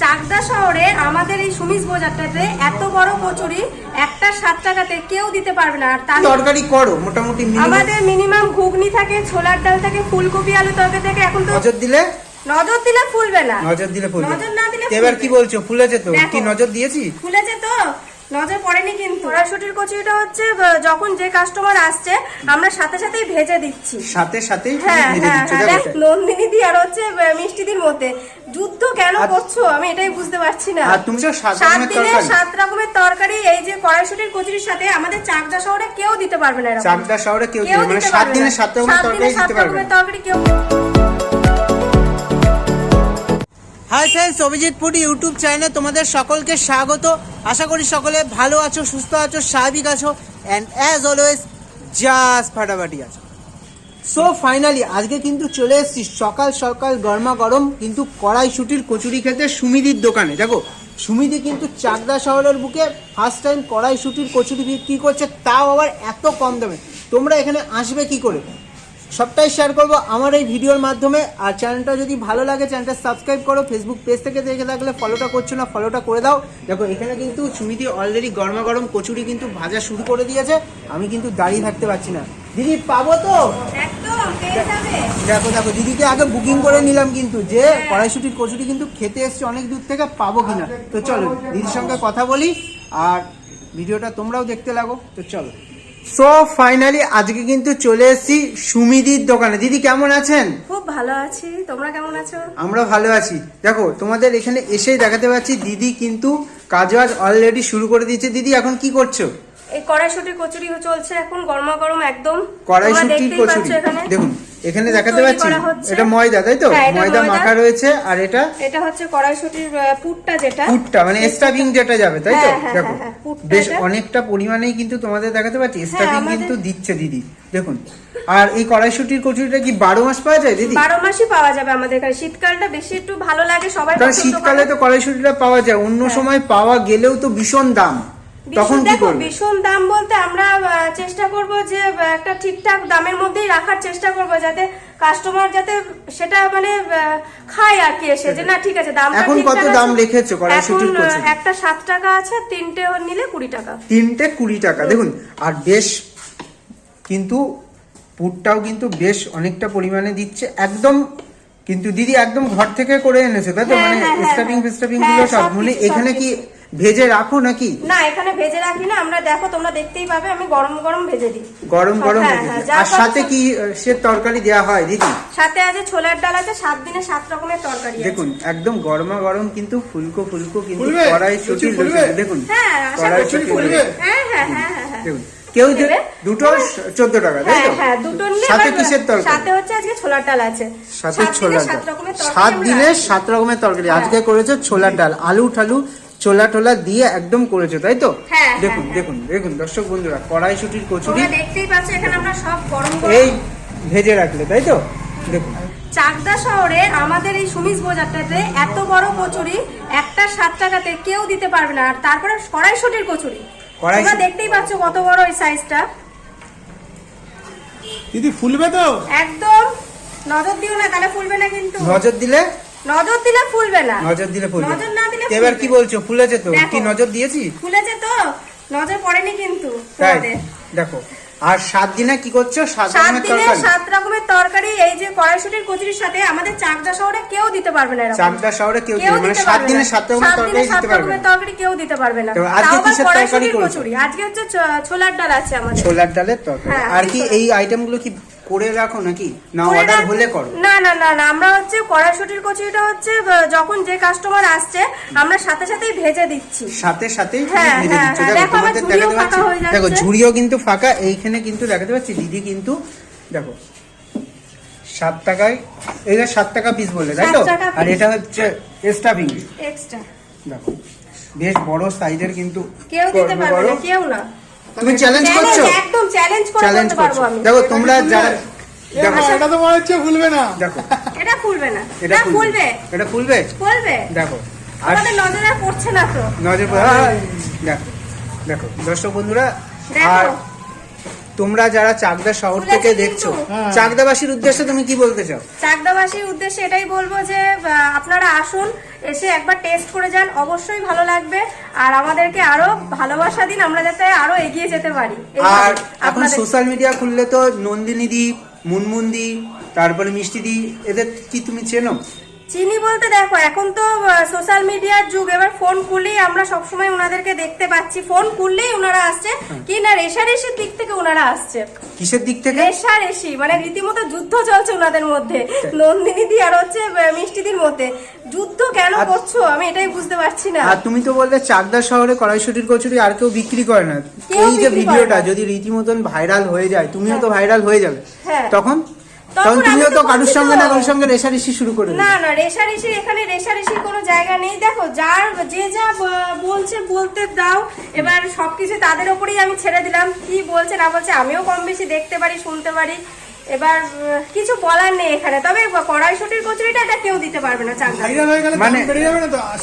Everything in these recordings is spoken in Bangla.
চাকদা শহরে আমাদের এই সুমিস বাজারটাতে এত বড় কচুরি একটা সাত টাকাতে কেউ দিতে পারবে না। আর তার তরকারি করো মোটামুটি আমাদের মিনিমাম ঘুগনি থাকে ছোলার ডাল থাকে ফুলকপি আলু তরকারি থাকে এখন তো নজর দিলে? নজর দিলে ফুলবে না। নজর দিলে ফুলবে। নজর না দিলে এবার কি বলছো? ফুলেছে তো? কি নজর দিয়েছি? ফুলেছে তো? নজর পড়েনি কিন্তু। কড়াইশুটির কচুরিটা হচ্ছে যখন যে কাস্টমার আসছে আমরা সাথে সাথেই ভেজে দিচ্ছি। সাথে সাথেই হ্যাঁ ভেজে হ্যাঁ হ্যাঁ। নন্দিনী দি আর হচ্ছে মিষ্টিদির মধ্যে যুদ্ধ কেন করছ? আমি এটাই বুঝতে পারছি না। আর তুমি সাত রকমের তরকারি। সাত রকমের তরকারি এই যে কড়াইশুটির কচুরির সাথে আমাদের চাকদা শহরে কেউ দিতে পারবে না। চাকদা শহরে কেউ দিতে সাত পারবে না। সাত রকমের সাত দিনে তরকারি দিতে পারবে রকমের তরকারি কেউ hi friends Abhijit food YouTube চ্যানেলে তোমাদের সকলকে স্বাগত। আশা করি সকলে ভালো আছো, সুস্থ আছো, স্বাভাবিক আছো অ্যান্ড অ্যাজ অলওয়েজ জাস্ট ফাটাফাটি আছো। সো ফাইনালি আজকে কিন্তু চলে এসেছি সকাল সকাল গরমা গরম, কিন্তু কড়াইশুটির কচুরি খেতে সুমিদির দোকানে। দেখো, সুমিদি কিন্তু চাকদা শহরের বুকে ফার্স্ট টাইম কড়াইশুটির কচুরি বিক্রি করছে, তাও আবার এত কম দামে। তোমরা এখানে আসবে কি করে? সবটাই শেয়ার করব আমার এই ভিডিওর মাধ্যমে। আর চ্যানেলটা যদি ভালো লাগে চ্যানেলটা সাবস্ক্রাইব করো। ফেসবুক পেজ থেকে দেখে থাকলে ফলোটা করছ না ফলোটা করে দাও। দেখো এখানে কিন্তু সুমিদি অলরেডি গরমা গরম কচুরি কিন্তু ভাজা শুরু করে দিয়েছে। আমি কিন্তু দাঁড়িয়ে থাকতে পারছি না। দিদি পাবো তো? দেখো দেখো দিদিকে আগে বুকিং করে নিলাম কিন্তু যে কড়াইশুটির কচুরি কিন্তু খেতে এসছে অনেক দূর থেকে পাবো কিনা? তো চলো দিদির সঙ্গে কথা বলি। আর ভিডিওটা তোমরাও দেখতে লাগো। তো চলো। সো ফাইনালি আজকে কিন্তু চলে এসেছি সুমিদির দোকানে। দিদি কেমন আছেন? খুব ভালো আছি। তোমরা কেমন আছো? আমরা ভালো আছি। দেখো তোমাদের এখানে এসে দেখাতে পাচ্ছি দিদি কিন্তু কাজ বাজ অলরেডি শুরু করে দিয়েছে। দিদি এখন কি করছ? এই কড়াইশুটির কচুরি চলছে এখন গরমা গরম একদম। কড়াইশুটির কচুরি। দেখুন এখানে দেখাতে পাচ্ছি। এটা ময়দা তাই তো? হ্যাঁ, ময়দা। মাখা রয়েছে আর এটা? এটা হচ্ছে কড়াইশুটির পুরটা যেটা। পুটটা মানে স্টাফিং যেটা যাবে তাই তো? হ্যাঁ, হ্যাঁ, দেখো বেশ অনেকটা পরিমাণেই কিন্তু তোমাদের দেখাতে পাচ্ছি। স্টাফিং কিন্তু দিচ্ছে দিদি দেখুন। আর এই কড়াইশুটির কচুরিটা কি বারো মাস পাওয়া যায় দিদি? বারো মাসই পাওয়া যাবে আমাদের এখানে। শীতকালটা বেশি একটু ভালো লাগে সবাই কারণ শীতকালে তো কড়াইশুটিটা পাওয়া যায় অন্য সময় পাওয়া গেলেও তো ভীষণ দাম। তখন দেখো ভীষণ দাম বলতে আমরা চেষ্টা করব যে একটা ঠিকঠাক দামের মধ্যেই রাখার চেষ্টা করব যাতে কাস্টমার যাতে সেটা মানে খায় আর কি এসে যে না ঠিক আছে দামটা এখন কত দাম রেখেছো? কড়াইশুঁটির আহ, একটা সাত টাকা আছে তিনটে নিলে কুড়ি টাকা। তিনটে কুড়ি টাকা। দেখুন আর বেশ কিন্তু পুরটাও কিন্তু বেশ অনেকটা পরিমাণে দিচ্ছে। একদম কিন্তু দিদি একদম ঘর থেকে করে এনেছে তাই তো? হ্যাঁ, মানে স্টাফিং হ্যাঁ। ফেস্টাফিং হ্যাঁ, গুলো সব। মানে এখানে কি ভেজে রাখো নাকি? না এখানে ভেজে রাখি না। আমরা দেখো তোমরা দেখতেই পাবে আমি গরম গরম ভেজে দিই। গরম গরম হ্যাঁ, ভেজে হ্যাঁ, দিই। যা আর সাথে কি সে তরকারি দেওয়া হয় দিদি? সাথে আছে ছোলার ডাল আছে সাত দিনে সাত রকমের তরকারি দেখুন একদম গরমা গরম কিন্তু ফুলকো ফুলকো কিন্তু কড়াই ছুটি দেখুন হ্যাঁ কড়াই ছুটি? হ্যাঁ হ্যাঁ হ্যাঁ হ্যাঁ হ্যাঁ। দেখুন কেউ? দুটো চোদ্দ টাকা তাই হ্যাঁ তো? হ্যাঁ দুটো নিলে সাথে কিসের তরকারি? সাথে হচ্ছে আজকে ছোলার ডাল আছে। সাথে ছোলার সাত ডাল। রকমের তরকারি সাত দিনে সাত রকমের তরকারি হ্যাঁ। আজকে করেছে ছোলার ডাল। আলু ঠালু ছোলা টোলা দিয়ে একদম করেছ তাই তো? হ্যাঁ, দেখুন হ্যাঁ, দেখুন দেখুন দর্শক বন্ধুরা কড়াইশুটির কচুরি দেখতেই পাচ্ছ এখানে আমরা সব গরম গরম এই ভেজে রাখলে তাই তো? দেখুন। চাকদা শহরে আমাদের এই সুমিস বাজারটাতে এত বড় কচুরি একটা সাত টাকাতে কেউ দিতে পারবে না আর তারপরে কড়াইশুটির কচুরি। কড়াইশুঁটি। তোমরা দেখতেই পাচ্ছ কত বড় এই সাইজটা। দিদি ফুলবে তো? একদম। নজর দিও না তাহলে ফুলবে না কিন্তু। নজর দিলে? নজর দিলে ফুলবে না। নজর দিলে ফুলবে নজর না দিলে এবার কি বলছো? ফুলেছে তো? কি নজর দিয়েছি? ফুলেছে তো। নজর পড়েনি কিন্তু দেখো। আর সাত দিনে কি করছ? সাত রকমের দিনে তরকারি। সাত রকমের তরকারি এই যে কড়াইশুটির কচুরির সাথে আমাদের চাকদা শহরে কেউ দিতে পারবে না। চাকদা শহরে কেউ দিতে মানে সাত দিনে সাত রকমের তরকারি দিতে পারবে না। তরকারি কেউ দিতে পারবে না। আজকে কিসের তরকারি কচুরি। আজকে হচ্ছে ছোলার ডাল আছে আমাদের। ছোলার ডালের তরকারি। হ্যাঁ, আর কি এই তো। এই আইটেমগুলো কি করে রাখো নাকি? না অর্ডার হলে করো। না না না না আমরা হচ্ছে কড়াইশুটির কচুরিটা হচ্ছে যখন যে কাস্টমার আসছে আমরা সাথে সাথেই ভেজে দিচ্ছি। সাথে সাথেই হ্যাঁ, ভেজে হ্যাঁ, দিচ্ছ। হ্যাঁ, দেখো তোমাদের দেখাতে ফাঁকা হয়ে পাচ্ছি দেখো। ঝুড়িও কিন্তু ফাঁকা এইখানে কিন্তু দেখাতে পাচ্ছি দিদি কিন্তু দেখো সাত টাকায় এইটা সাত টাকা পিস বললে তাই তো? আর এটা হচ্ছে স্টাফিং এক্সট্রা দেখো বেশ বড় সাইজের কিন্তু কেউ দিতে পারবে না কেউ না। তুমি চ্যালেঞ্জ করছ? একদম চ্যালেঞ্জ করে চ্যালেঞ্জ বলতে পারব করছ। আমি। দেখো তোমরা যারা দেখো মা, এটা তো মনে হচ্ছে ফুলবে না। দেখো। এটা ফুলবে না। এটা ভুলবে। ফুলবে এটা ভুলবে? ফুলবে দেখো। আর আমাদের নজরে পড়ছে না তো। নজরে পড়ে- দেখো। দেখো দর্শক বন্ধুরা। আর তোমরা যারা চাকদা শহর থেকে দেখছ হ্যাঁ। চাকদাবাসীর উদ্দেশ্যে তুমি কি বলতে চাও? চাকদাবাসীর উদ্দেশ্যে এটাই বলব যে আপনারা আসুন এসে একবার টেস্ট করে যান অবশ্যই ভালো লাগবে। আর আমাদেরকে আরও ভালোবাসা দিন আমরা যাতে আরও এগিয়ে যেতে পারি। আর এখন সোশ্যাল মিডিয়া খুললে তো নন্দিনী দি মুনমুন দি তারপরে মিষ্টি দি এদের কি তুমি চেনো? চিনি বলতে দেখো এখন তো সোশ্যাল মিডিয়ার যুগ। এবার ফোন খুললেই আমরা সবসময় ওনাদেরকে দেখতে পাচ্ছি। ফোন খুললেই ওনারা আসছে। কি না রেশারেশির দিক থেকে ওনারা আসছে। কিসের দিক থেকে? রেশারেশি মানে রীতিমতো যুদ্ধ চলছে ওনাদের মধ্যে। নন্দিনী দি আর হচ্ছে মিষ্টিদির মধ্যে। যুদ্ধ কেন করছ? আমি এটাই বুঝতে পারছি না। আর তুমি তো বললে চাকদা শহরে কড়াইশুটির কচুরি আর কেউ বিক্রি করে না। এই যে ভিডিওটা যদি রীতিমতন ভাইরাল হয়ে যায় তুমিও তো ভাইরাল হয়ে যাবে। হ্যাঁ। তখন তখন তুমিও আমি তো তো কারুর সঙ্গে না কারুর সঙ্গে রেশারেশি শুরু করে না না রেশারেশি এখানে রেশারেশির কোনো জায়গা নেই। দেখো যার যে যা বলছে বলতে দাও। এবার সবকিছু তাদের ওপরেই আমি ছেড়ে দিলাম। কি বলছে না বলছে আমিও কম বেশি দেখতে পারি শুনতে পারি। এবার কিছু বলার নেই এখানে। তবে কড়াইশুটির কচুরিটা এটা কেউ দিতে পারবে না মানে-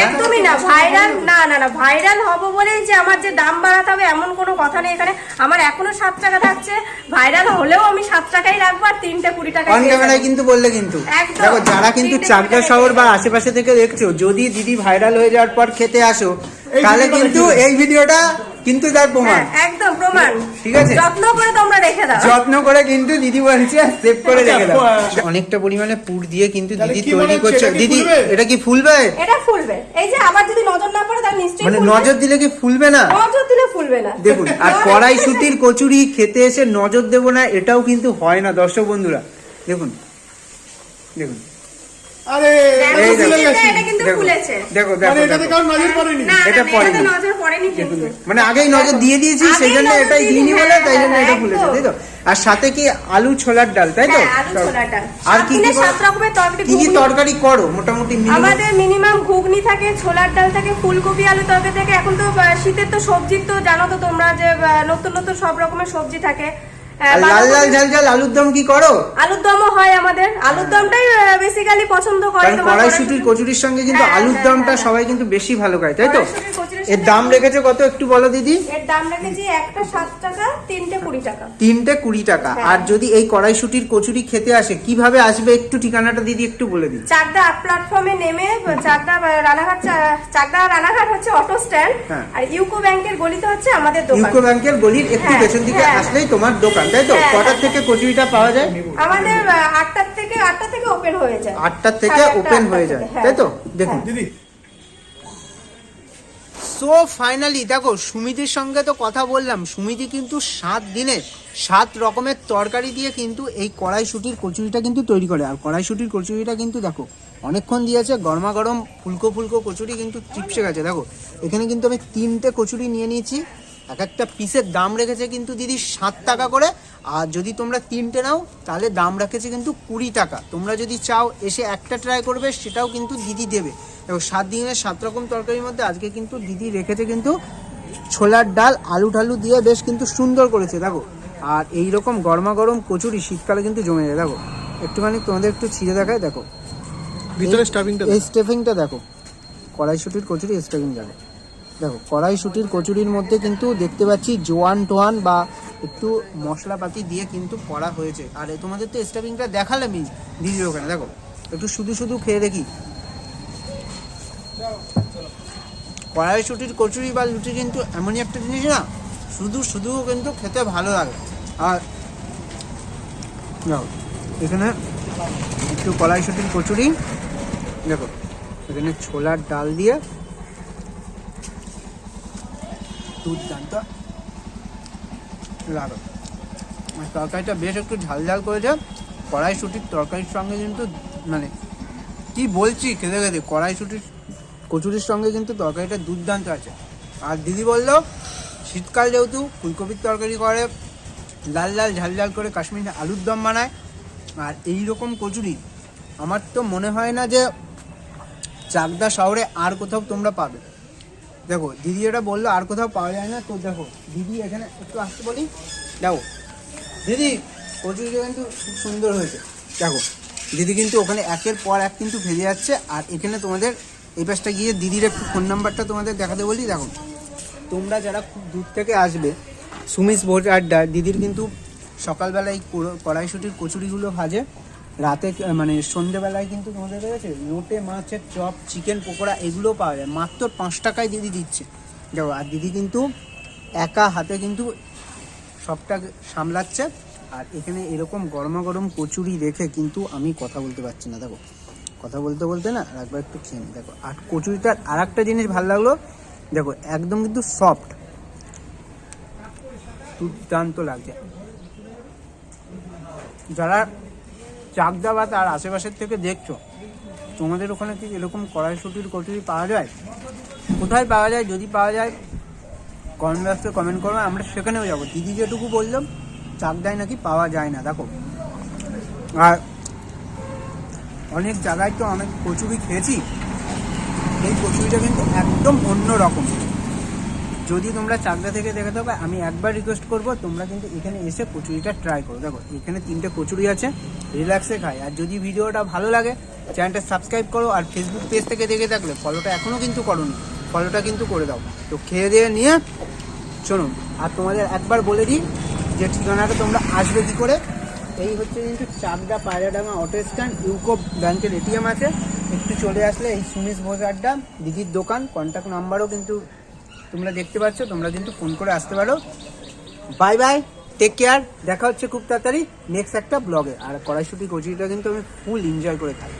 একদমই না ভাইরাল না না না ভাইরাল হব বলেই যে আমার যে দাম বাড়াতে হবে এমন কোনো কথা নেই এখানে। আমার এখনও সাত টাকা থাকছে। ভাইরাল হলেও আমি সাত টাকাই রাখব আর তিনটে কুড়ি টাকা অন ক্যামেরায় কিন্তু বললে কিন্তু। একদম। দেখো যারা কিন্তু চাকদা শহর বা আশেপাশে থেকে দেখছ যদি দিদি ভাইরাল হয়ে যাওয়ার পর খেতে আসো তাহলে কিন্তু এই ভিডিওটা কিন্তু তার প্রমাণ। হ্যাঁ, একদম প্রমাণ। ঠিক আছে? যত্ন করে তোমরা রেখে দাও। যত্ন করে কিন্তু দিদি বলছে সেভ করে রেখে দাও। আচ্ছা, অনেকটা পরিমাণে পুর দিয়ে কিন্তু দিদি তৈরি করছে। দিদি এটা কি ফুলবে? এটা ফুলবে। এই যে আবার যদি নজর না পড়ে তাহলে নিশ্চয়ই মানে নজর দিলে কি ফুলবে না? নজর দিলে ফুলবে না। দেখুন আর কড়াইশুটির কচুরি খেতে এসে নজর দেবো না এটাও কিন্তু হয় না দর্শক বন্ধুরা। দেখুন দেখুন। আরে দেখো, এটা- মানে পড়েনি? মানে আগেই নজর দিয়ে দিয়েছি সেই জন্য এটাই দিইনি বলে তাই জন্য হ্যাঁ, এটা ফুলেছে তাই তো? সাথে কি আলু ছোলার ডাল তাই তো? হ্যাঁ, আলু ছোলার ডাল। আর কি কি সাত রকমের তরকারি, কি তরকারি করো? মোটামুটি আমাদের মিনিমাম ঘুগনি থাকে ছোলার ডাল থাকে ফুলকপি আলু তরকারি থাকে। এখন তো শীতের তো সবজির তো জানো তো তোমরা যে নতুন নতুন সব রকমের সবজি থাকে। লাল লাল ঝাল ঝাল আলুর দম কি করো? আলুর দমও হয় আমাদের। আলুর দমটাই বেসিক্যালি পছন্দ করে কারণ কড়াইশুটির কচুরির সঙ্গে কিন্তু হ্যাঁ, আলুর হ্যাঁ, দমটা হ্যাঁ, সবাই কিন্তু বেশি ভালো খায় তাই তো? এর দাম রেখেছে কত একটু বলো দিদি? এর দাম রেখেছি একটা সাত টাকা তিনটে কুড়ি টাকা। তিনটে কুড়ি টাকা। আর যদি এই কড়াইশুটির কচুরি খেতে আসে কীভাবে আসবে একটু ঠিকানাটা দিদি একটু বলে দিন। চাকদা প্ল্যাটফর্মে নেমে চাকদা রানাঘাট চাকদা রানাঘাট হচ্ছে অটো স্ট্যান্ড। আর ইউকো ব্যাংকের গলিতে হচ্ছে আমাদের দোকান। ইউকো ব্যাংকের গলির একটু পেছন দিকে। আসলেই তোমার দোকান তাই তো? কটার থেকে কচুরিটা পাওয়া যায়? আমাদের আটটার থেকে আটটা থেকে ওপেন হয়ে যায়। আটটার থেকে ওপেন হয়ে যায়। হ্যাঁ। তাই তো? দেখুন। দিদি। সো ফাইনালি দেখো সুমিতির সঙ্গে তো কথা বললাম। সুমিতি কিন্তু সাত দিনে সাত রকমের তরকারি দিয়ে কিন্তু এই কড়াইশুটির কচুরিটা কিন্তু তৈরি করে। আর কড়াইশুটির কচুরিটা কিন্তু দেখো অনেকক্ষণ দিয়েছে গরমা গরম ফুলকো ফুলকো কচুরি কিন্তু চিপসে গেছে। দেখো এখানে কিন্তু আমি তিনটে কচুরি নিয়ে নিয়েছি। এক একটা পিসের দাম রেখেছে কিন্তু দিদি সাত টাকা করে। আর যদি তোমরা তিনটে নাও তাহলে দাম রেখেছে কিন্তু কুড়ি টাকা। তোমরা যদি চাও এসে একটা ট্রাই করবে সেটাও কিন্তু দিদি দেবে। দেখো সাত দিনের সাত রকম তরকারির মধ্যে আজকে কিন্তু দিদি রেখেছে কিন্তু ছোলার ডাল আলু টালু দিয়ে বেশ কিন্তু সুন্দর করেছে দেখো। আর এই রকম গরমা গরম কচুরি শীতকালে কিন্তু জমে যায় দেখো। একটুখানি তোমাদের একটু ছিঁড়ে দেখায় দেখো। ভিতরে স্টাফিংটা এই স্টেফিংটা দেখো। কড়াইশুটির কচুরি স্টেফিং দেখো। দেখো, কড়াইশুটির কচুরির মধ্যে কিন্তু দেখতে পাচ্ছি জোয়ান টোয়ান বা একটু মশলাপাতি দিয়ে কিন্তু করা হয়েছে। আর তোমাদের তো স্টাফিংটা দেখালাম দিদির ওখানে, দেখো, একটু শুধু শুধু খেয়ে দেখি। কড়াইশুটির কচুরি বা লুচি কিন্তু এমনই একটা জিনিস না, শুধু শুধু কিন্তু খেতে ভালো লাগে। আর দেখো, এখানে একটু কড়াইশুটির কচুরি, দেখো, এখানে ছোলার ডাল দিয়ে দুর্দান্ত লাগো আর তরকারিটা বেশ একটু ঝাল ঝাল করেছে। কড়াইশুটির তরকারির সঙ্গে কিন্তু মানে কি বলছি খেতে খেতে, কড়াইশুটির কচুরির সঙ্গে কিন্তু তরকারিটা দুর্দান্ত আছে। আর দিদি বলল, শীতকাল যেহেতু ফুলকপির তরকারি করে, লাল লাল ঝাল ঝাল করে কাশ্মীরি আলুর দম বানায়, আর এই রকম কচুরি, আমার তো মনে হয় না যে চাকদা শহরে আর কোথাও তোমরা পাবে। দেখো, দিদি এটা বলল, আর কোথাও পাওয়া যায় না। তো দেখো, দিদি এখানে একটু আসতে বলি। দেখো, দিদি কচুরিটা কিন্তু খুব সুন্দর হয়েছে। দেখো, দিদি কিন্তু ওখানে একের পর এক কিন্তু ভেজে যাচ্ছে। আর এখানে তোমাদের এই পাশটা গিয়ে দিদির একটু ফোন নাম্বারটা তোমাদের দেখাতে বলি। দেখো, তোমরা যারা খুব দূর থেকে আসবে সুমিস ভোট আড্ডা দিদির কিন্তু সকালবেলায় কো- কড়াইশুটির কচুরিগুলো ভাজে। রাতে মানে সন্ধেবেলায় কিন্তু তোমাদের কাছে লোটে মাছের চপ চিকেন পকোড়া এগুলো পাওয়া যায়। মাত্র পাঁচ টাকায় দিদি দিচ্ছে। দেখো আর দিদি কিন্তু একা হাতে কিন্তু সবটা সামলাচ্ছে। আর এখানে এরকম গরমা গরম কচুরি দেখে কিন্তু আমি কথা বলতে পারছি না দেখো। কথা বলতে বলতে না একবার একটু খেয়ে নিই, দেখো আর কচুরিটার আর একটা জিনিস ভালো লাগল। দেখো একদম কিন্তু সফট দুর্দান্ত লাগছে। যারা চাকদাবাদ আর আশেপাশের থেকে দেখছ, তোমাদের ওখানে কি এরকম কড়াইশুটির কচুরি পাওয়া যায়? কোথায় পাওয়া যায়, যদি পাওয়া যায় কমেন্ট বক্সে কমেন্ট করো, আমরা সেখানেও যাব। দিদি যেটুকু বললাম চাকদায় নাকি পাওয়া যায় না, দেখো। আর অনেক জায়গায় তো অনেক কচুরি খেয়েছি, এই কচুরিটা কিন্তু একদম অন্য রকম যদি তোমরা চাকদা থেকে দেখে থাকো, আমি একবার রিকোয়েস্ট করব, তোমরা কিন্তু এখানে এসে কচুরিটা ট্রাই করো। দেখো, এখানে তিনটে কচুরি আছে রিল্যাক্সে খাই আর যদি ভিডিওটা ভালো লাগে চ্যানেলটা সাবস্ক্রাইব করো আর ফেসবুক পেজ থেকে দেখে থাকলে ফলোটা এখনও কিন্তু করোনি ফলোটা কিন্তু করে দাও। তো খেয়ে দিয়ে নিয়ে শোনো আর তোমাদের একবার বলে দিই যে ঠিকানাটা তোমরা আসবে কী করে। এই হচ্ছে কিন্তু Chakdah Payradanga auto stand UCO ব্যাংকের এটিএম আছে। একটু চলে আসলে এই সুমিশ ভোজ আড্ডা দিদির দোকান কন্ট্যাক্ট নাম্বারও কিন্তু তোমরা দেখতে পাচ্ছ, তোমরা কিন্তু ফোন করে আসতে পারো। বাই বাই টেক কেয়ার দেখা হচ্ছে খুব তাড়াতাড়ি নেক্সট একটা ব্লগে আর কড়াইশুটি কচুরিটা কিন্তু আমি ফুল এনজয় করে খাই